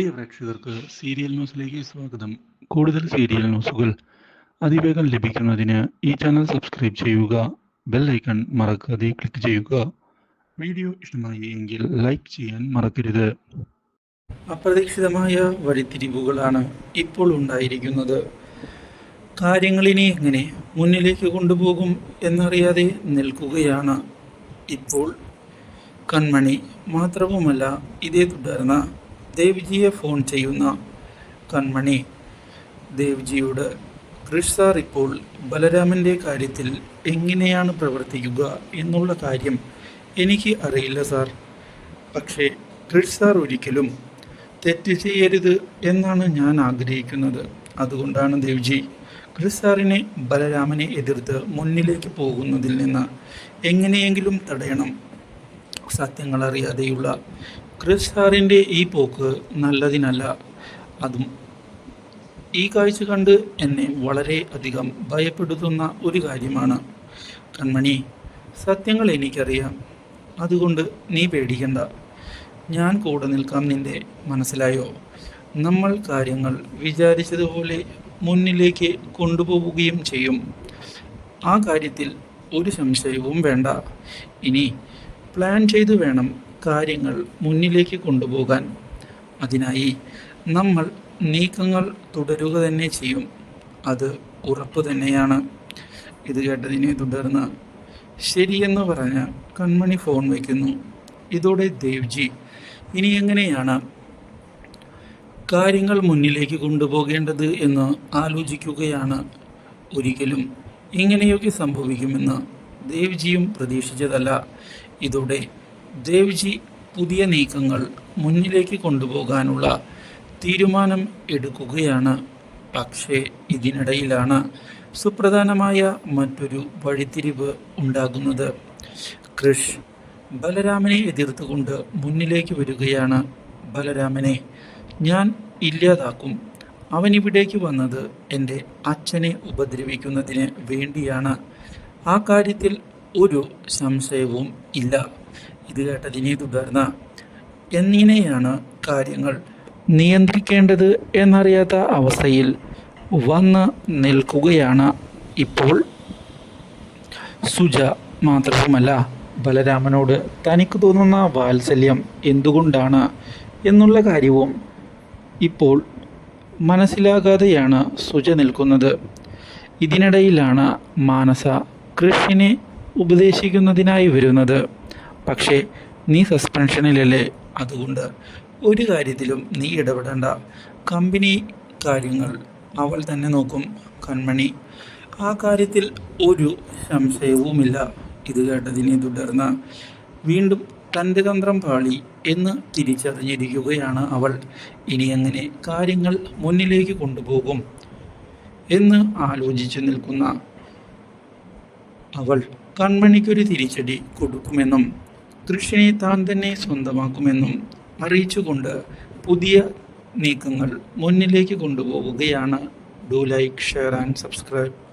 പ്രിയ പ്രേക്ഷകർക്ക് സീരിയൽ ന്യൂസിലേക്ക് സ്വാഗതം. കൂടുതൽ സീരിയൽ ന്യൂസുകൾ അതിവേഗം ലഭിക്കുന്നതിന് ഈ ചാനൽ സബ്സ്ക്രൈബ് ചെയ്യുക ബെൽ ഐക്കൺ മറക്കാതെ ക്ലിക്ക് ചെയ്യുക. വീഡിയോ ഇഷ്ടമായി എങ്കിൽ ലൈക്ക് ചെയ്യാൻ മറക്കരുത്. അപ്രതീക്ഷിതമായ വഴിത്തിരിവുകളാണ് ഇപ്പോൾ ഉണ്ടായിരിക്കുന്നത്. കാര്യങ്ങളിനെ എങ്ങനെ മുന്നിലേക്ക് കൊണ്ടുപോകും എന്നറിയാതെ നിൽക്കുകയാണ്. ഇപ്പോൾ കൺമണി മാത്രവുമല്ല ഇതേ തുടർന്ന് ദേവ്ജിയെ ഫോൺ ചെയ്യുന്ന കൺമണി ദേവ്ജിയോട് കൃഷ് സാർ ഇപ്പോൾ ബലരാമന്റെ കാര്യത്തിൽ എങ്ങനെയാണ് പ്രവർത്തിക്കുക എന്നുള്ള കാര്യം എനിക്ക് അറിയില്ല സാർ. പക്ഷേ കൃഷ് സാർ ഒരിക്കലും തെറ്റ് ചെയ്യരുത് എന്നാണ് ഞാൻ ആഗ്രഹിക്കുന്നത്. അതുകൊണ്ടാണ് ദേവ്ജി കൃഷ് സാറിനെ ബലരാമനെ എതിർത്ത് മുന്നിലേക്ക് പോകുന്നതിൽ നിന്ന് എങ്ങനെയെങ്കിലും തടയണം. സത്യങ്ങൾ അറിയാതെയുള്ള ക്രിസ് സാറിന്റെ ഈ പോക്ക് നല്ലതിനല്ല. അതും ഈ കാഴ്ച കണ്ട് എന്നെ വളരെ അധികം ഭയപ്പെടുത്തുന്ന ഒരു കാര്യമാണ്. കൺമണി സത്യങ്ങൾ എനിക്കറിയാം. അതുകൊണ്ട് നീ പേടിക്കണ്ട. ഞാൻ കൂടെ നിൽക്കാം നിന്റെ മനസ്സിലായോ? നമ്മൾ കാര്യങ്ങൾ വിചാരിച്ചതുപോലെ മുന്നിലേക്ക് കൊണ്ടുപോവുകയും ചെയ്യും. ആ കാര്യത്തിൽ ഒരു സംശയവും വേണ്ട. ഇനി പ്ലാൻ ചെയ്തു വേണം കാര്യങ്ങൾ മുന്നിലേക്ക് കൊണ്ടുപോകാൻ അതിനായി നമ്മൾ നീക്കങ്ങൾ തുടരുക തന്നെ ചെയ്യും. അത് ഉറപ്പ് തന്നെയാണ്. ഇത് കേട്ടതിനെ തുടർന്ന് ശരിയെന്ന് പറഞ്ഞ് കൺമണി ഫോൺ വയ്ക്കുന്നു. ഇതോടെ ദേവ്ജി ഇനി എങ്ങനെയാണ് കാര്യങ്ങൾ മുന്നിലേക്ക് കൊണ്ടുപോകേണ്ടത് എന്ന് ആലോചിക്കുകയാണ്. ഒരിക്കലും ഇങ്ങനെയൊക്കെ സംഭവിക്കുമെന്ന് ദേവ്ജിയും പ്രതീക്ഷിച്ചതല്ല. ഇതോടെ ദേവ്ജി പുതിയ നീക്കങ്ങൾ മുന്നിലേക്ക് കൊണ്ടുപോകാനുള്ള തീരുമാനം എടുക്കുകയാണ്. പക്ഷേ ഇതിനിടയിലാണ് സുപ്രധാനമായ മറ്റൊരു വഴിത്തിരിവ് ഉണ്ടാകുന്നത്. കൃഷ് ബലരാമനെ എതിർത്തുകൊണ്ട് മുന്നിലേക്ക് വരികയാണ്. ബലരാമനെ ഞാൻ ഇല്ലാതാക്കും. അവൻ ഇവിടേക്ക് വന്നത് എന്റെ അച്ഛനെ ഉപദ്രവിക്കുന്നതിന് വേണ്ടിയാണ്. ആ കാര്യത്തിൽ ഒരു സംശയവും ഇല്ല. ഇത് കേട്ടതിനെ തുടർന്ന് എങ്ങനെയാണ് കാര്യങ്ങൾ നിയന്ത്രിക്കേണ്ടത് എന്നറിയാത്ത അവസ്ഥയിൽ വന്ന് നിൽക്കുകയാണ് ഇപ്പോൾ സുജ മാത്രവുമല്ല ബലരാമനോട് തനിക്ക് തോന്നുന്ന വാത്സല്യം എന്തുകൊണ്ടാണ് എന്നുള്ള കാര്യവും ഇപ്പോൾ മനസ്സിലാകാതെയാണ് സുജ നിൽക്കുന്നത്. ഇതിനിടയിലാണ് മാനസ കൃഷിനെ ഉപദേശിക്കുന്നതിനായി വരുന്നത്. പക്ഷേ നീ സസ്പെൻഷനിലല്ലേ അതുകൊണ്ട് ഒരു കാര്യത്തിലും നീ ഇടപെടേണ്ട. കമ്പനി കാര്യങ്ങൾ അവൾ തന്നെ നോക്കും കൺമണി. ആ കാര്യത്തിൽ ഒരു സംശയവുമില്ല. ഇത് കേട്ടതിനെ തുടർന്ന് വീണ്ടും തന്റെ തന്ത്രം പാളി എന്ന് തിരിച്ചറിഞ്ഞിരിക്കുകയാണ് അവൾ. ഇനി എങ്ങനെ കാര്യങ്ങൾ മുന്നിലേക്ക് കൊണ്ടുപോകും എന്ന് ആലോചിച്ചു നിൽക്കുന്ന അവൾ കൺമണിക്കൊരു തിരിച്ചടി കൊടുക്കുമെന്നും കൃഷിനെ താൻ തന്നെ സ്വന്തമാക്കുമെന്നും അറിയിച്ചുകൊണ്ട് പുതിയ നീക്കങ്ങൾ മുന്നിലേക്ക് കൊണ്ടുപോവുകയാണ്. Do like share and subscribe